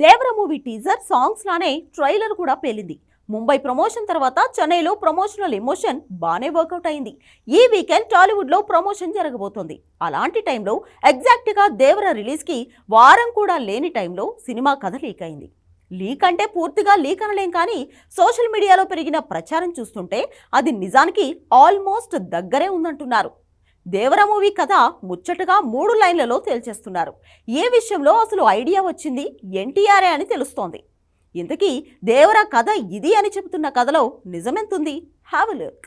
దేవర movie teaser songs లానే trailer కూడా పేలింది. ముంబై ప్రమోషన్ తర్వాత చెన్నైలో ప్రమోషనల్ ఎమోషన్ బాగానే వర్కౌట్ అయింది. ఈ వీకెండ్ టాలీవుడ్లో ప్రమోషన్ జరగబోతోంది. అలాంటి టైంలో ఎగ్జాక్ట్గా దేవర రిలీజ్కి వారం కూడా లేని టైంలో సినిమా కథ లీక్ అయింది. లీక్ అంటే పూర్తిగా లీక్ అనలేం కానీ సోషల్ మీడియాలో పెరిగిన ప్రచారం చూస్తుంటే అది నిజానికి ఆల్మోస్ట్ దగ్గరే ఉందంటున్నారు. దేవర మూవీ కథ ముచ్చటగా మూడు లైన్లలో తేల్చేస్తున్నారు. ఏ విషయంలో అసలు ఐడియా వచ్చింది? ఎన్టీఆర్ఏ అని తెలుస్తోంది. ఇంతకీ దేవర కథ ఇది అని చెబుతున్న కథలో నిజమెంతుంది? హ్యావ్ లుక్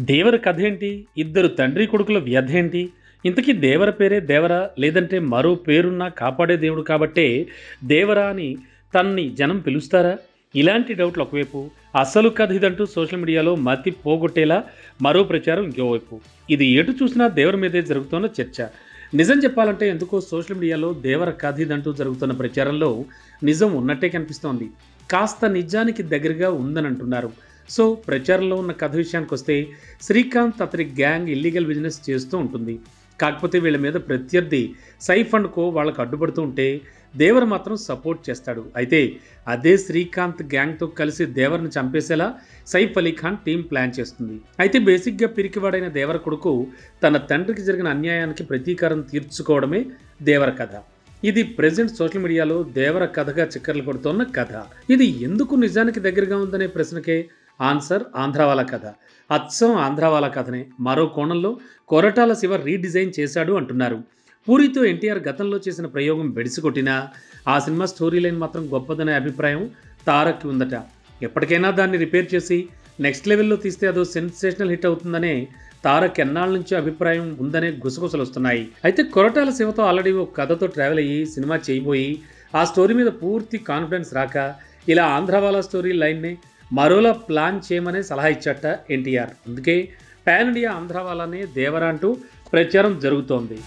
దేవర కథ ఏంటి? ఇద్దరు తండ్రి కొడుకుల వ్యధ ఏంటి? ఇంతకీ దేవర పేరే దేవర లేదంటే మరో పేరున్నా కాపాడే దేవుడు కాబట్టే దేవరా అని తన్ని జనం పిలుస్తారా? ఇలాంటి డౌట్లు ఒకవైపు అసలు కథ ఇదంటూ సోషల్ మీడియాలో మతి పోగొట్టేలా మరో ప్రచారం ఇంకోవైపు. ఇది ఎటు చూసినా దేవర మీదే జరుగుతున్న చర్చ. నిజం చెప్పాలంటే ఎందుకో సోషల్ మీడియాలో దేవర కథ ఇదంటూ జరుగుతున్న ప్రచారంలో నిజం ఉన్నట్టే కనిపిస్తోంది. కాస్త నిజానికి దగ్గరగా ఉందని అంటున్నారు సో ప్రచారంలో ఉన్న కథ విషయానికి వస్తే శ్రీకాంత్ అతని గ్యాంగ్ ఇల్లీగల్ బిజినెస్ చేస్తూ ఉంటుంది. కాకపోతే వీళ్ళ మీద ప్రత్యర్థి సైఫ్ అండ్ కో వాళ్ళకు అడ్డుపడుతూ ఉంటే దేవర్ మాత్రం సపోర్ట్ చేస్తాడు. అయితే అదే శ్రీకాంత్ గ్యాంగ్తో కలిసి దేవర్ని చంపేసేలా సైఫ్ అలీ ఖాన్ టీం ప్లాన్ చేస్తుంది. అయితే బేసిక్గా పిరికివాడైన దేవర కొడుకు తన తండ్రికి జరిగిన అన్యాయానికి ప్రతీకారం తీర్చుకోవడమే దేవర కథ. ఇది ప్రజెంట్ సోషల్ మీడియాలో దేవర కథగా చిక్కర్లు కొడుతున్న కథ. ఇది ఎందుకు నిజానికి దగ్గరగా ఉందనే ప్రశ్నకే ఆన్సర్ ఆంధ్రావాల కథ. అచ్చం ఆంధ్రావాల కథనే. మరో కోణంలో కొరటాల శివ రీడిజైన్ చేశాడు అంటున్నారు. పూరితో ఎన్టీఆర్ గతంలో చేసిన ప్రయోగం బెడిసికొట్టినా ఆ సినిమా స్టోరీ లైన్ మాత్రం గొప్పదనే అభిప్రాయం తారక్కి ఉందట. ఎప్పటికైనా దాన్ని రిపేర్ చేసి నెక్స్ట్ లెవెల్లో తీస్తే అదో సెన్సేషనల్ హిట్ అవుతుందనే తారక్ ఎన్నాళ్ళ నుంచి అభిప్రాయం ఉందనే గుసగుసలు వస్తున్నాయి అయితే కొరటాల శివతో ఆల్రెడీ ఒక కథతో ట్రావెల్ అయ్యి సినిమా చేయబోయి ఆ స్టోరీ మీద పూర్తి కాన్ఫిడెన్స్ రాక ఇలా ఆంధ్రవాల స్టోరీ లైన్ని మరోలా ప్లాన్ చేయమనే సలహా ఇచ్చట ఎన్టీఆర్. అందుకే పాన్ ఇండియా ఆంధ్రావాలానే దేవరా అంటూ ప్రచారం జరుగుతోంది.